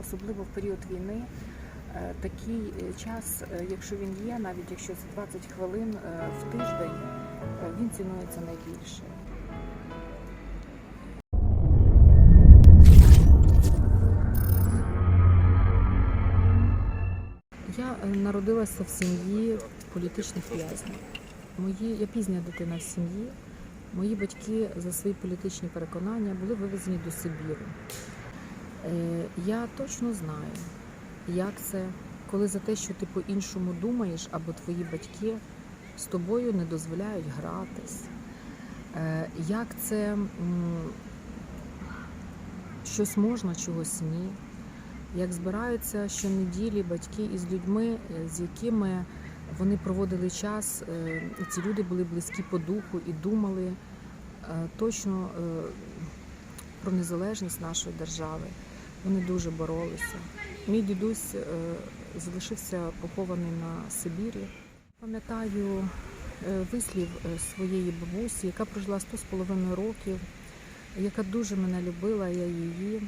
особливо в період війни. е, Такий е, час, е, якщо він є, навіть якщо це 20 хвилин в тиждень, він цінується найбільше. Я народилася в сім'ї політичних в'язнів. Мої, я пізня дитина в сім'ї. Мої батьки за свої політичні переконання були вивезені до Сибіру. Е, я точно знаю, як це, коли за те, що ти по-іншому думаєш, або твої батьки з тобою не дозволяють гратись. Е, як це щось можна, чогось ні. Як збираються щонеділі батьки із людьми, е, з якими вони проводили час, і ці люди були близькі по духу і думали точно про незалежність нашої держави. Вони дуже боролися. Мій дідусь е, залишився похований на Сибірі. Пам'ятаю е, вислів е, своєї бабусі, яка прожила 100 з половиною років, яка дуже мене любила, я її,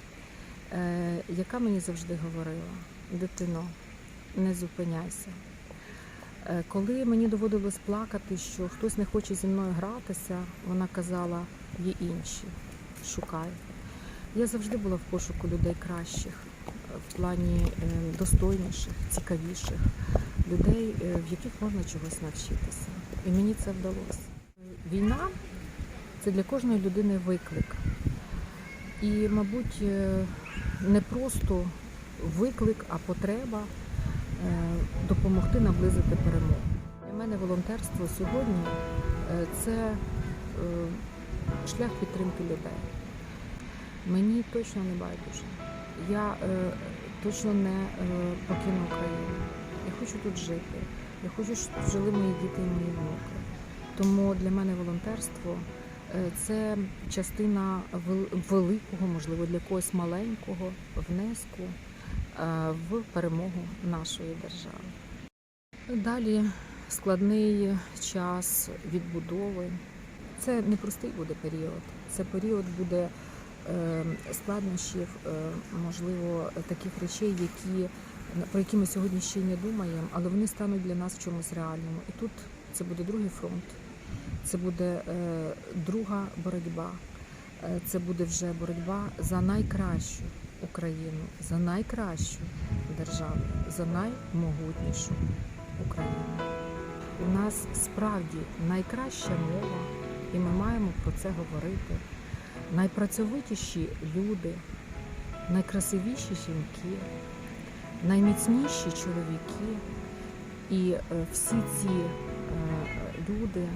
яка мені завжди говорила: дитино, не зупиняйся. Коли мені доводилось плакати, що хтось не хоче зі мною гратися, вона казала, є інші, шукай. Я завжди була в пошуку людей кращих, е, в плані е, достойніших, цікавіших, людей, е, в яких можна чогось навчитися. І мені це вдалося. Війна це для кожної людини виклик. І, мабуть, не просто виклик, а потреба допомогти наблизити перемогу. Для мене волонтерство сьогодні це шлях підтримки людей. Мені точно не байдуже. Я е, точно не е, покину Україну. Я хочу тут жити. Я хочу, щоб жили мої діти і мої внуки. Тому для мене волонтерство е, це частина великого, можливо, для когось маленького внеску е, в перемогу нашої держави. Далі складний час відбудови. Це непростий буде період. Це період буде складнощів, е, можливо, таких речей, які, про які ми сьогодні ще не думаємо, але вони стануть для нас в чомусь реальному. І тут це буде другий фронт, це буде е, друга боротьба, Е, це буде вже боротьба за найкращу Україну, за найкращу державу, за наймогутнішу Україну. У нас справді найкраща мова, і ми маємо про це говорити. Найпрацьовитіші люди, найкрасивіші жінки, найміцніші чоловіки. І е, всі ці е, люди,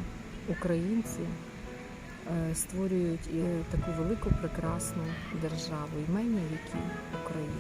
українці, е, створюють таку велику прекрасну державу, імені, в якій Україна.